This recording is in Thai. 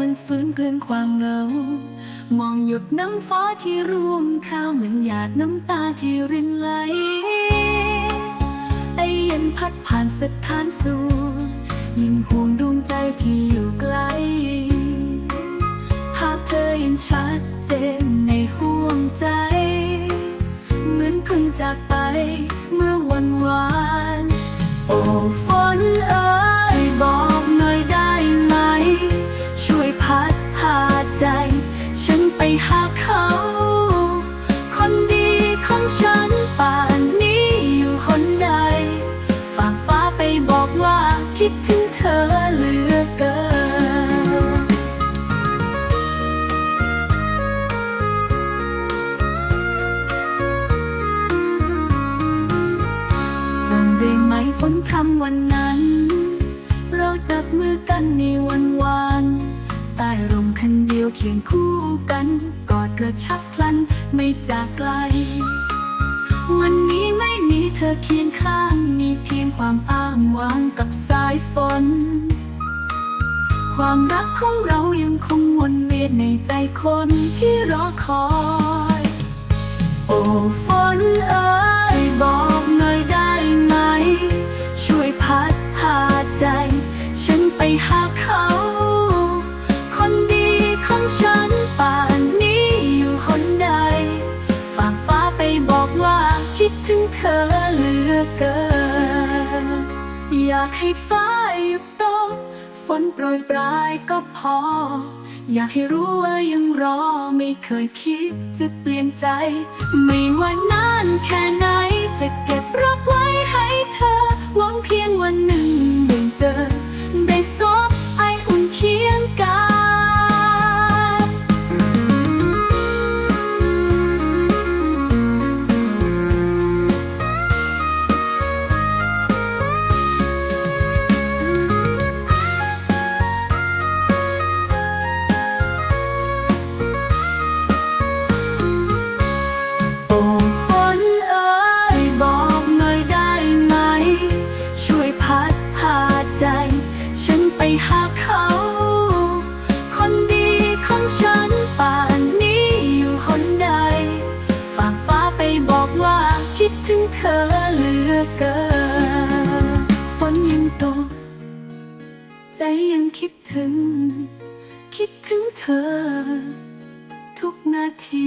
มันฟื้นกลืนความเหงามองหยดน้ำฟ้าที่ร่วงข้าวเหมือนหยาดน้ำตาที่รินไหลไอเย็นพัดผ่านสถานสูงยิ่งห่วงดวงใจที่อยู่ไกลภาพเธอยังชัดเจนในห่วงใจ เหมือนเพิ่งจากไปเมื่อวันวาน โอ้ฝนเอ๋ยบอก หาเขา คนดีของฉันป่านนี้อยู่คนใด ฝากฟ้าไปบอกว่าคิดถึงเธอเหลือเกิน จำได้ไหมฝนคำวันนั้น เราจับมือกันในวันวานใต้ร่มคัน เคียงคู่กัน กอดกระชับพลันไม่จากไกล วันนี้ไม่มีเธอเคียงข้าง มีเพียงความอ้างว้างกับสายฝน ความรักของเรายังคงวนเวียนในใจคนที่รอคอย โอ้ฝนเอ๋ยบอกหน่อยได้ไหม ช่วยพัดพาใจ ฉันไปหาเขา ฉันป่านนี้อยู่คนใดฝากฟ้าไปบอกว่าคิดถึงเธอเหลือเกิน อยากให้ฟ้าหยุดตกฝนโปรยปลายก็พอ อยากให้รู้ว่ายังรอไม่เคยคิดจะเปลี่ยนใจ ไม่ว่านา เธอเหลือเกินฝนยังตก ใจยังคิดถึง คิดถึงเธอ ทุกนาที